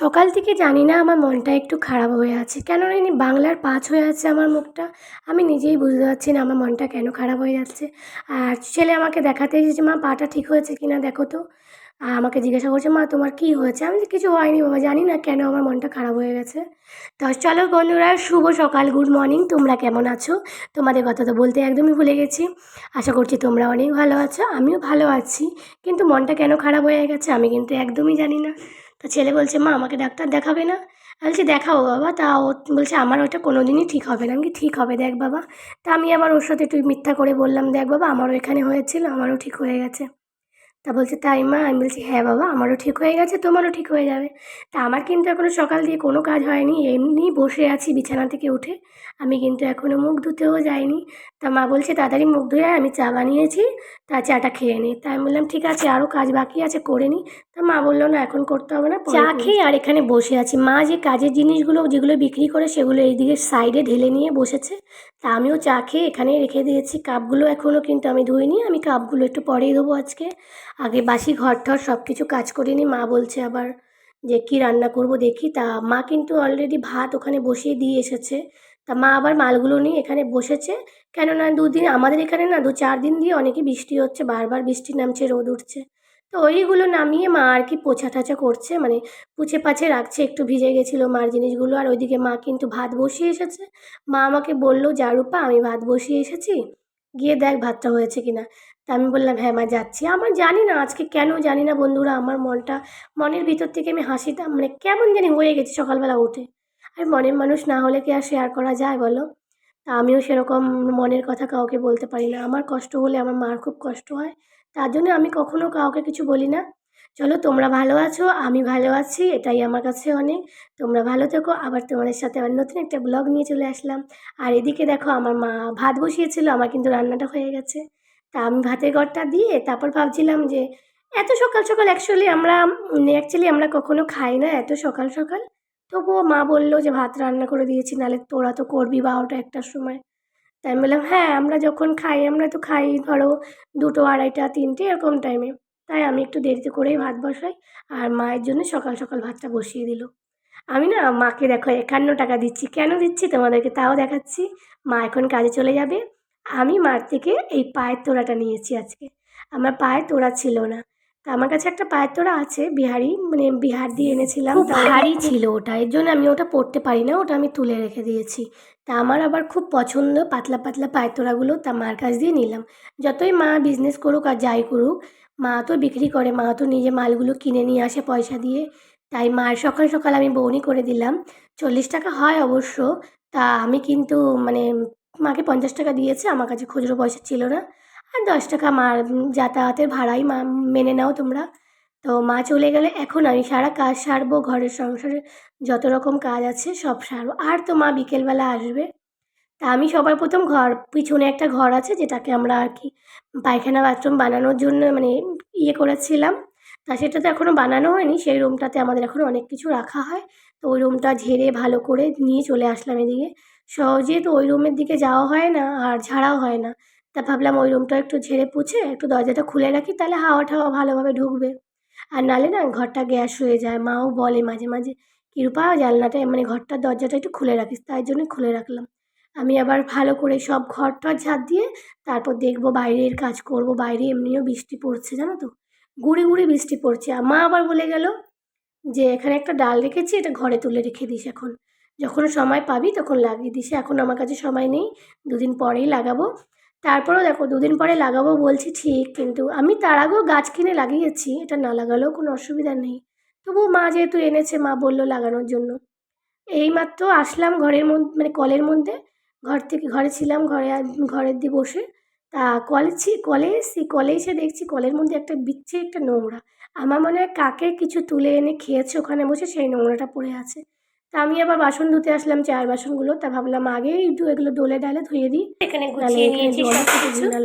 সকাল থেকে জানি না আমার মনটা একটু খারাপ হয়ে আছে। কেন জানি বাংলার পাঁচ হয়ে আছে আমার মুখটা। আমি নিজেই বুঝতে পারছি না আমার মনটা কেন খারাপ হয়ে যাচ্ছে। আর ছেলে আমাকে দেখাতে এসেছে, মা, পাটা ঠিক হয়েছে কি না দেখো তো। আমাকে জিজ্ঞাসা করছে, মা, তোমার কী হয়েছে? আমি কিছু হয়নি বাবা, জানি না কেন আমার মনটা খারাপ হয়ে গেছে। তো চলো বন্ধুরা, শুভ সকাল, গুড মর্নিং, তোমরা কেমন আছো? তোমাদের কথা তো বলতে একদমই ভুলে গেছি। আশা করছি তোমরা অনেক ভালো আছো, আমিও ভালো আছি। কিন্তু মনটা কেন খারাপ হয়ে গেছে আমি কিন্তু একদমই জানি না। তা ছেলে বলছে, মা, আমাকে ডাক্তার দেখাবে না? আমি বলছি, দেখাও বাবা। তা ও বলছে, আমার ওটা কোনো দিনই ঠিক হবে না। আমি ঠিক হবে, দেখ বাবা। তা আমি আবার ওর সাথে একটু মিথ্যা করে বললাম, দেখ বাবা, আমারও এখানে হয়েছিল, আমারও ঠিক হয়ে গেছে। তা বলছে তাই মা? আমি বলছি হ্যাঁ বাবা আমারও ঠিক হয়ে গেছে তোমারও ঠিক হয়ে যাবে। তা আমার কিন্তু এখনও সকাল দিয়ে কোনো কাজ হয়নি এমনি বসে আছি বিছানা থেকে উঠে। আমি কিন্তু এখনও মুখ ধুতেও যাইনি। তা মা বলছে তাড়াতাড়ি মুখ ধুয়ে আমি চা বানিয়েছি তা চাটা খেয়ে নিই তা আমি বললাম ঠিক আছে আরও কাজ বাকি আছে করে নিই তা মা বলল না এখন করতে হবে না চা খেয়ে আর এখানে বসে আছি। মা যে কাজের জিনিসগুলো যেগুলো বিক্রি করে সেগুলো এইদিকে সাইডে ঢেলে নিয়ে বসেছে। তা আমিও চা খেয়ে এখানে রেখে দিয়েছি। কাপগুলো এখনও কিন্তু আমি ধুইনি আমি কাপগুলো একটু পরেই দেবো আজকে। আগে বাসি ঘর ঠর সব কিছু কাজ করিনি, মা বলছে আবার যে কী রান্না করব দেখি। তা মা কিন্তু অলরেডি ভাত ওখানে বসিয়ে দিয়ে এসেছে। তা মা আবার মালগুলো নিয়ে এখানে বসেছে। কেননা দুদিন আমাদের এখানে না দু চার দিন দিয়ে অনেকে বৃষ্টি হচ্ছে, বারবার বৃষ্টি নামছে, রোদ উঠছে। তো ওইগুলো নামিয়ে মা আর কি পোছা ঠাছা করছে মানে পুছে পাছে রাখছে, একটু ভিজে গেছিল মার জিনিসগুলো। আর ওইদিকে মা কিন্তু ভাত বসিয়ে এসেছে। মা আমাকে বলল, জারুপা, আমি ভাত বসিয়ে এসেছি। গিয়ে দেখ ভাতটা হয়েছে কিনা। তা আমি বললাম হ্যাঁ মা, যাচ্ছি। আমার জানি না আজকে কেন জানি না বন্ধুরা, আমার মনটা, মনের ভিতর থেকে আমি হাসিতাম মানে কেমন জানি হয়ে গেছি সকালবেলা উঠে। আর মনের মানুষ না হলে কি আর শেয়ার করা যায় বলো? তা আমিও সেরকম মনের কথা কাউকে বলতে পারি না। আমার কষ্ট হলে আমার মার খুব কষ্ট হয়। তার জন্য আমি কখনো কাউকে কিছু বলি না। চলো, তোমরা ভালো আছো, আমি ভালো আছি, এটাই আমার কাছে অনেক। তোমরা ভালো থেকো, আবার তোমাদের সাথে আবার নতুন একটা ব্লগ নিয়ে চলে আসলাম। আর এদিকে দেখো, আমার মা ভাত বসিয়েছিল, আমার কিন্তু রান্নাটা হয়ে গেছে। তা আমি ভাতের ঘরটা দিয়ে তারপর ভাবছিলাম যে, এত সকাল সকাল অ্যাকচুয়ালি আমরা অ্যাকচুয়ালি আমরা কখনো খাই না, এত সকাল সকাল। তবুও মা বলল যে, ভাত রান্না করে দিয়েছি, নাহলে তোরা তো করবি বারোটা একটার সময়। তাই আমি বললাম হ্যাঁ আমরা যখন খাই, আমরা তো খাই ধরো দুটো, আড়াইটা, তিনটে, এরকম টাইমে তাই আমি একটু দেরিতে করেই ভাত বসাই, আর মায়ের জন্য সকাল সকাল ভাতটা বসিয়ে দিল। আমি না, মাকে দেখো একান্ন টাকা দিচ্ছি। কেন দিচ্ছি তোমাদেরকে তাও দেখাচ্ছি। মা এখন কাজে চলে যাবে। আমি মার থেকে এই পায়ের তোড়াটা নিয়েছি আজকে। আমার পায়ের তোড়া ছিল না। তা আমার কাছে একটা পায়ের তোড়া আছে বিহারি মানে বিহার দিয়ে এনেছিলাম। ভারী ছিল ওটা এর জন্য আমি ওটা পরতে পারি না ওটা আমি তুলে রেখে দিয়েছি। তা আমার আবার খুব পছন্দ পাতলা পাতলা পায়ের তোড়াগুলো তা মার কাছ দিয়ে নিলাম। যতই মা বিজনেস করুক আর যাই করুক মা তো বিক্রি করে মা তো নিজে মালগুলো কিনে নিয়ে আসে পয়সা দিয়ে। তাই মার সকাল সকাল আমি বউনি করে দিলাম। চল্লিশ টাকা হয় অবশ্য তা আমি কিন্তু মানে মাকে পঞ্চাশ টাকা দিয়েছে আমার কাছে খুচরো পয়সা ছিল না। আর দশ টাকা উম, যাতায়াতের ভাড়াই মা মেনে নাও তোমরা। তো মা চলে গেলে এখন আমি সারা কাজ সারবো ঘরের সংসারে যত রকম কাজ আছে সব সারবো। আর তো মা বিকেলবেলা আসবে। তা আমি সবার প্রথম ঘর পিছনে একটা ঘর আছে যেটাকে আমরা আর কি পায়খানা বাথরুম বানানোর জন্য মানে ইয়ে করেছিলাম। তা সেটা তো এখনও বানানো হয়নি সেই রুমটাতে আমাদের এখন অনেক কিছু রাখা হয়। তো ওই রুমটা ঝেড়ে ভালো করে নিয়ে চলে আসলাম এদিকে। সহজে তো ওই রুমের দিকে যাওয়া হয় না আর ঝাড়াও হয় না। তা ভাবলাম ওই রুমটা একটু ঝেড়ে পুছে একটু দরজাটা খুলে রাখি, তাহলে হাওয়া টাওয়া ভালোভাবে ঢুকবে। আর নালে না ঘরটা গ্যাস হয়ে যায়, মাও বলে মাঝে মাঝে কৃপা জানলাটা মানে ঘরটার দরজাটা একটু খুলে রাখিস, তাই জন্য খুলে রাখলাম। আমি আবার ভালো করে সব ঘর টর দিয়ে তারপর দেখব বাইরের কাজ করব, বাইরে এমনিও বৃষ্টি পড়ছে, জানো তো? গুড়ি গুড়ি বৃষ্টি পড়ছে। আর মা আবার বলে গেল যে, এখানে একটা ডাল রেখেছি, এটা ঘরে তুলে রেখে দিস এখন। যখন সময় পাবি তখন লাগিয়ে দিস, এখন আমার কাছে সময় নেই, দুদিন পরেই লাগাবো। তারপরেও দেখো, দুদিন পরে লাগাবো বলছি ঠিক, কিন্তু আমি তার আগেও গাছ কিনে লাগিয়েছি, এটা না লাগালেও কোনো অসুবিধা নেই। তবুও মা যেহেতু এনেছে, মা বলল লাগানোর জন্য। এইমাত্র আসলাম ঘরের মধ্যে মানে কলের মধ্যে, ঘর থেকে, ঘরে ছিলাম, ঘরে ঘরের দিয়ে বসে, তা কলে কলে এসেছি, কলে এসে দেখছি কলের মধ্যে একটা বিচ্ছে একটা নোংরা। আমার মনে হয় কাকে কিছু তুলে এনে খেয়েছে ওখানে বসে সেই নোংরাটা পড়ে আছে। তা আমি আবার বাসন ধুতে আসলাম চায়ের বাসনগুলো। তা ভাবলাম আগেই একটু এগুলো ডোলে ডালে ধুয়ে দিই। এখানে গুছিয়ে নিয়েছি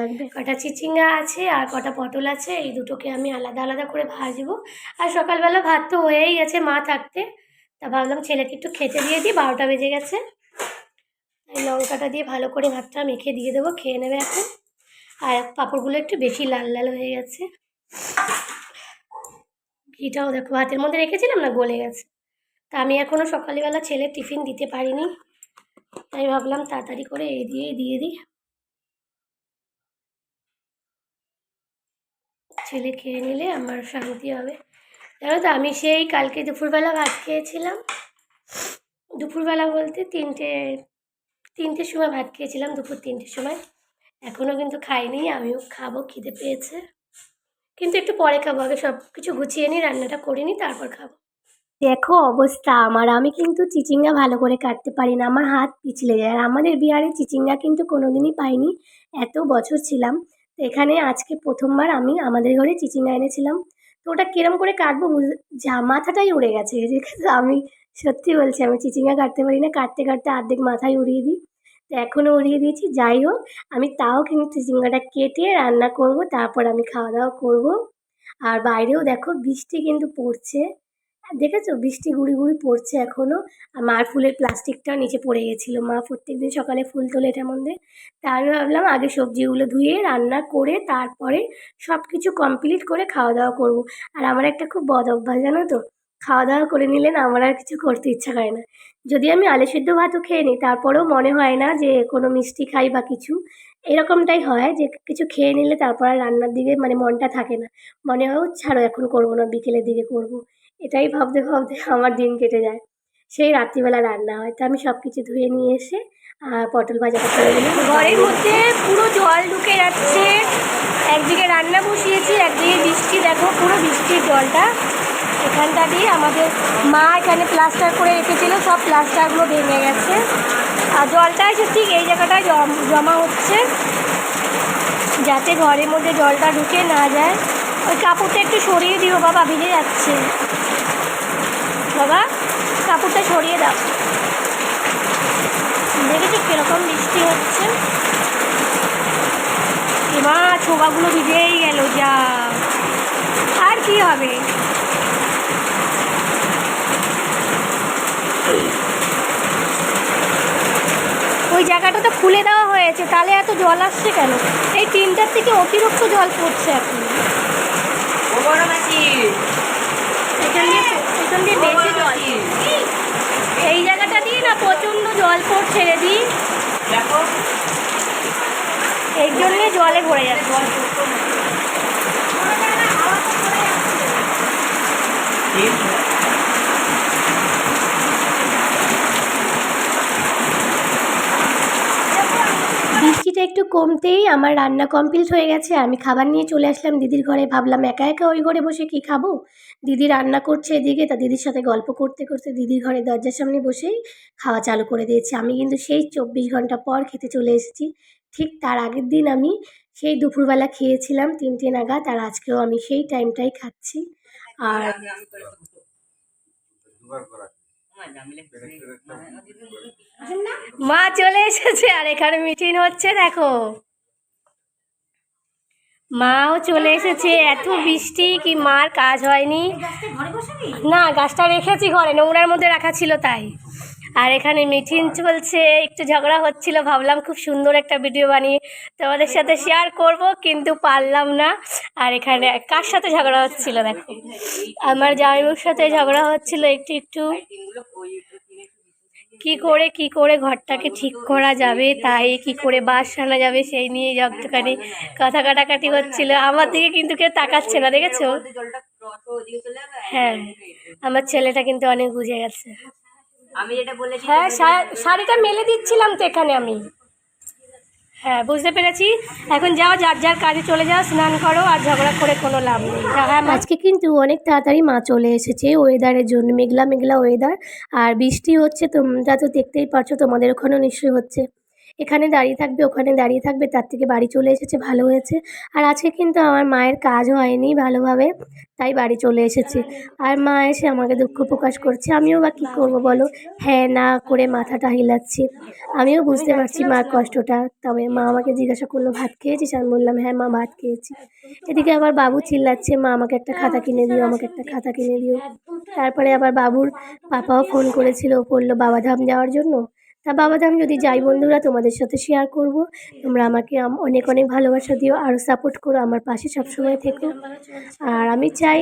লাগবে। কটা চিচিঙ্গা আছে আর কটা পটল আছে এই দুটোকে আমি আলাদা আলাদা করে ভাজবো। আর সকালবেলা ভাত তো হয়েই গেছে মা থাকতে। তা ভাবলাম ছেলেকে একটু খেতে দিয়ে দিই বারোটা বেজে গেছে। লঙ্কাটা দিয়ে ভালো করে ভাতটা মেখে দিয়ে দেবো খেয়ে নেবে এখন। আর পাঁপড়গুলো একটু বেশি লাল লাল হয়ে গেছে। ঘিটাও দেখো ভাতের মধ্যে রেখেছিলাম না গলে গেছে? তা আমি এখনও সকালবেলা ছেলে টিফিন দিতে পারিনি। তাই ভাবলাম তাড়াতাড়ি করে এই দিয়ে দিয়ে দিই। ছেলে খেয়ে নিলে আমার শান্তি হবে। জানো তো, আমি সেই কালকে দুপুরবেলা ভাত খেয়েছিলাম। দুপুরবেলা বলতে তিনটে, তিনটের সময় ভাত খেয়েছিলাম, দুপুর তিনটের সময়। এখনও কিন্তু খাইনি, আমিও খাব, খিদে পেয়েছে। কিন্তু একটু পরে খাব, আগে সব কিছু গুছিয়ে নিই, রান্নাটা করে নিই, তারপর খাব। দেখো অবস্থা, আমার আমি কিন্তু চিচিঙ্গা ভালো করে কাটতে পারি না, আমার হাত পিছলে যায়। আর আমাদের বিহারে চিচিঙ্গা কিন্তু কোনোদিনই পাইনি, এত বছর ছিলাম। তো এখানে আজকে প্রথমবার আমি আমাদের ঘরে চিচিঙ্গা এনেছিলাম। তো ওটা কিরম করে কাটবো যা মাথাটাই উড়ে গেছে। আমি সত্যি বলছি, আমি চিচিঙ্গা কাটতে পারি না, কাটতে কাটতে অর্ধেক মাথায় উড়িয়ে দিই। তো এখনও উড়িয়ে দিয়েছি, যাই হোক, আমি তাও কিন্তু চিচিঙ্গাটা কেটে রান্না করব, তারপর আমি খাওয়া দাওয়া করব। আর বাইরেও দেখো বৃষ্টি কিন্তু পড়ছে। দেখেছ বৃষ্টি গুঁড়ি গুঁড়ি পড়ছে এখনও আর মার ফুলের প্লাস্টিকটা নিচে পড়ে গেছিল। মা প্রত্যেক দিন সকালে ফুল তোলে এটার মধ্যে তা আমি ভাবলাম আগে সবজিগুলো ধুয়ে রান্না করে তারপরে সব কিছু কমপ্লিট করে খাওয়া দাওয়া করব। আর আমার একটা খুব বদ অভ্যাস জানো তো? খাওয়া দাওয়া করে নিলে না আমার আর কিছু করতে ইচ্ছা করে না। যদি আমি আলু সেদ্ধ ভাতও খেয়ে নিই তারপরেও মনে হয় না যে কোনো মিষ্টি খাই বা কিছু। এরকমটাই হয় যে কিছু খেয়ে নিলে তারপর আর রান্নার দিকে মানে মনটা থাকে না। মনে হয় "ও, ছাড়ো এখন করব না বিকেলের দিকে করব। এটাই ভাবতে ভাবতে আমার দিন কেটে যায়। সেই রাত্রিবেলা রান্না হয়। তো আমি সব কিছু ধুয়ে নিয়ে এসে পটল ভাজাটা করে দিলাম ঘরের মধ্যে পুরো জল ঢুকে যাচ্ছে। একদিকে রান্না বসিয়েছি, একদিকে বৃষ্টি। দেখো, পুরো বৃষ্টির জলটা এখানটা দিয়ে আমাদের মা এখানে প্লাস্টার করে রেখেছিল। সব প্লাস্টারগুলো ভেঙে গেছে। আর জলটা এসে ঠিক এই জায়গাটায় জম- হচ্ছে। যাতে ঘরের মধ্যে জলটা ঢুকে না যায়। ওই কাপড়টা একটু সরিয়ে দিও বাবা, ভিজে যাচ্ছে। কাপড়টা সরিয়ে দাও। দেখেছ কীরকম বৃষ্টি হচ্ছে। এবার ছোবাগুলো ভিজেই গেল যা। আর কি হবে? ওই জায়গাটা তো খুলে দেওয়া হয়েছে তাহলে এত জল আসছে কেন? এই তিনটার থেকে অতিরিক্ত জল পড়ছে এখন। এখান দিয়ে এখান দিয়ে বেশি জল। এই জায়গাটা দিয়ে না প্রচণ্ড জল পড়ছে রে দি। এই জন্যে জলে ভরে যাচ্ছে। বৃষ্টিটা একটু কমতেই আমার রান্না কমপ্লিট হয়ে গেছে। আমি খাবার নিয়ে চলে আসলাম দিদির ঘরে। ভাবলাম একা একা ওই ঘরে বসে কি খাব? দিদি রান্না করছে এদিকে তা দিদির সাথে গল্প করতে করতে দিদির ঘরে দরজার সামনে বসেই খাওয়া চালু করে দিয়েছি। আমি কিন্তু সেই চব্বিশ ঘণ্টা পর খেতে চলে এসেছি। ঠিক তার আগের দিন আমি সেই দুপুরবেলা খেয়েছিলাম তিনটে নাগাদ আর আজকেও আমি সেই টাইমটাই খাচ্ছি। আর মা চলে এসেছে আর এখানে মিটিং হচ্ছে দেখো। মাও চলে এসেছে এত বৃষ্টি কি মার কাজ হয়নি। না গাছটা রেখেছি ঘরে নোংরার মধ্যে রাখা ছিল তাই। আর এখানে মিটিং চলছে একটু ঝগড়া হচ্ছিল, ভাবলাম খুব সুন্দর একটা ভিডিও বানিয়ে তোমাদের সাথে শেয়ার করব, কিন্তু পারলাম না। আর এখানে কার সাথে ঝগড়া হচ্ছিল দেখো? আমার জামাইবাবুর সাথে ঝগড়া হচ্ছিল একটু একটু। কি করে কি করে ঘরটাকে ঠিক করা যাবে, তাই কি করে বাস আনা যাবে, সেই নিয়ে যতখানি কথা কাটাকাটি হচ্ছিল। আমার দিকে কিন্তু কেউ তাকাচ্ছে না, দেখেছ? হ্যাঁ আমার ছেলেটা কিন্তু অনেক বুঝে গেছে। আমি যেটা বলেছি হ্যাঁ শাড়িটা মেলে দিচ্ছিলাম তো এখানে আমি। হ্যাঁ বুঝতে পেরেছি। এখন যাও যার যার কাজে চলে যাও স্নান করো আর ঝগড়া করে কোনো লাভ নেই। হ্যাঁ আজকে কিন্তু অনেক তাড়াতাড়ি মা চলে এসেছে ওয়েদারের জন্য মেঘলা মেঘলা ওয়েদার। আর বৃষ্টি হচ্ছে তোমরা তো দেখতেই পারছ তোমাদের ওখানেও নিশ্চয়ই হচ্ছে। এখানে দাঁড়িয়ে থাকবে, ওখানে দাঁড়িয়ে থাকবে, তার থেকে বাড়ি চলে এসেছে, ভালো হয়েছে। আর আজকে কিন্তু আমার মায়ের কাজ হয়নি ভালোভাবে, তাই বাড়ি চলে এসেছে। আর মা এসে আমাকে দুঃখ প্রকাশ করছে। আমিও বা কী করব বলো? হ্যাঁ না করে মাথাটা হিলাচ্ছি। আমিও বুঝতে পারছি মার কষ্টটা। তবে মা আমাকে জিজ্ঞাসা করল, ভাত খেয়েছিস? আমি বললাম হ্যাঁ মা, ভাত খেয়েছি। এদিকে আবার বাবু চিল্লাচ্ছে, মা, আমাকে একটা খাতা কিনে দিও, আমাকে একটা খাতা কিনে দিও। তারপরে আবার বাবুর পাপাও ফোন করেছিল, বলল বাবাধাম যাওয়ার জন্য? তা বাবাধাম যদি যাই, বন্ধুরা তোমাদের সাথে শেয়ার করব। তোমরা আমাকে অনেক অনেক ভালোবাসা দিও আরও সাপোর্ট করো আমার পাশে সবসময় থেকো। আর আমি চাই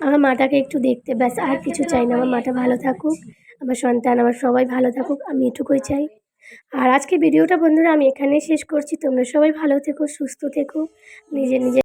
আমার মাটাকে একটু দেখতে, ব্যাস আর কিছু চাই না। আমার মাটা ভালো থাকুক, আমার সন্তান আমার সবাই ভালো থাকুক, আমি এটুকুই চাই। আর আজকে ভিডিওটা বন্ধুরা আমি এখানেই শেষ করছি। তোমরা সবাই ভালো থেকো, সুস্থ থেকো নিজে নিজে